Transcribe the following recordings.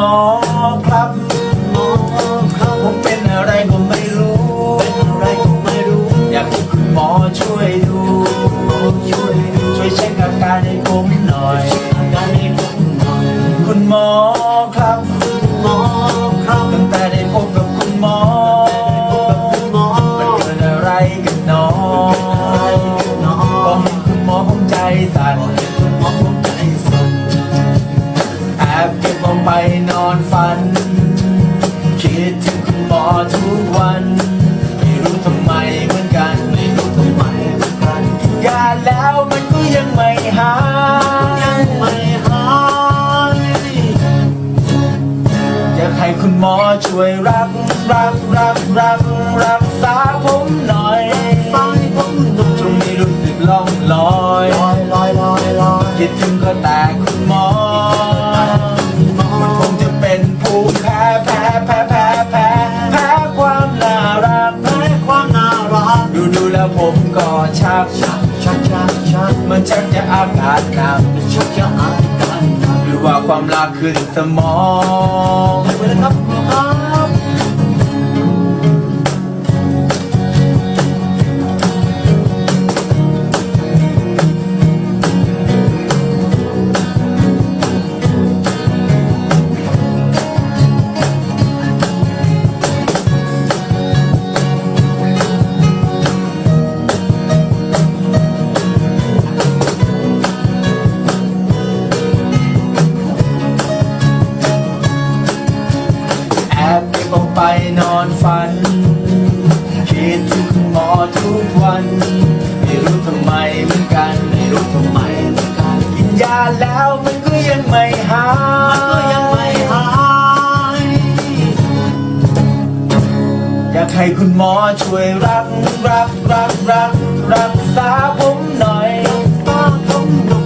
more. ไปนอนฝัน คิดถึงคุณหมอทุกวัน ไม่รู้ทำไมเหมือนกัน ไม่รู้ทำไมเหมือนกันกินยาแล้วมันก็ยังไม่หายยังไม่หายอยากให้คุณหมอช่วยรัก รัก รัก รัก รักษาผมหน่อยฟังผมหน่อยช่วงนี้รู้สึกล่องลอยลอยลอยลอยลอยคิดถึงก็แต่คุณ ก็ชักชักชักชักชักมันชักจะอากาศหนักมันชักจะอากาศหนักหรือว่าความรักขึ้นสมอง นอนฝัน คิดถึงคุณหมอทุกวัน ไม่รู้ทำไมเหมือนกัน ไม่รู้ทำไมเหมือนกัน กินยาแล้วมันก็ยังไม่หาย มันก็ยังไม่หาย อยากให้คุณหมอช่วยรัก รัก รัก รัก รักษาผมหน่อย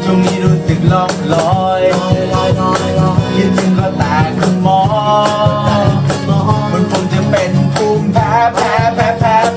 ช่วงนี้รู้สึกล่องลอย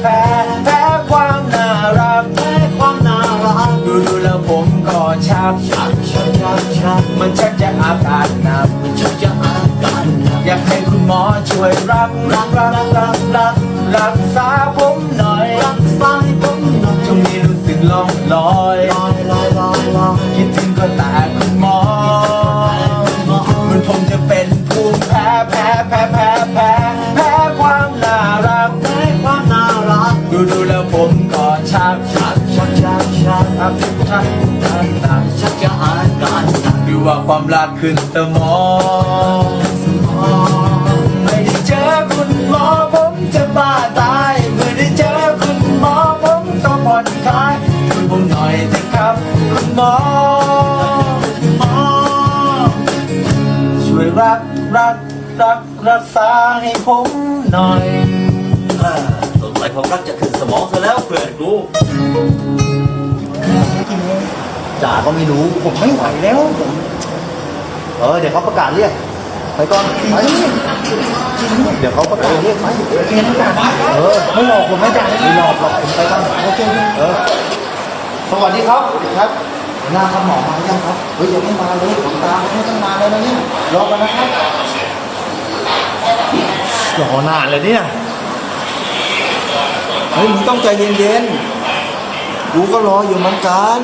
แพ้แพ้ความน่ารักแพ้ความน่ารักดูดูแล้วผมก็ชักชักชักชักชักมันชักจะอาการหนักมันชักจะอาการหนักอยากให้คุณหมอช่วยรักรักรักรักรักรักษาผมหน่อยรักษาผมหน่อยช่วงนี้รู้สึกล่องลอยลอยลอยลอยลอยคิดถึงก็แต่คุณ ผมก็ชักชักชักชักชักชักชักชักชักชักจะอาการหนักดูว่าความรักขึ้นสมองไม่ได้เจอคุณหมอผมจะบ้าตายเมื่อได้เจอคุณหมอผมต้องผ่อนคลายช่วยผมหน่อยเถอะครับคุณหมอช่วยรักรักรักรักษาให้ผมหน่อยาสงสัยความรักจะขึ้นสมองซะแล้วเพื่อนกูจ่าก็ไม่รู้ผมไม่ไหวแล้วผมเออเดี๋ยวเขาประกาศเรียกไปก่อนไปเดี๋ยวเขาประกาศเรียกไปเออไม่หลอกผมไม่จ่าไม่หลอกหรอกผมไปก่อนโอเคเออสวัสดีครับครับหน้าครับหมอมาหรือยังครับเฮ้ยยังไม่มาเลยผมตามไม่ต้องมาเลยนะเนี่ยรอกันนะครับรอนานเลยเนี่ย เฮ้ยมึงต้องใจเย็นๆ กูก็รออยู่เหมือนกัน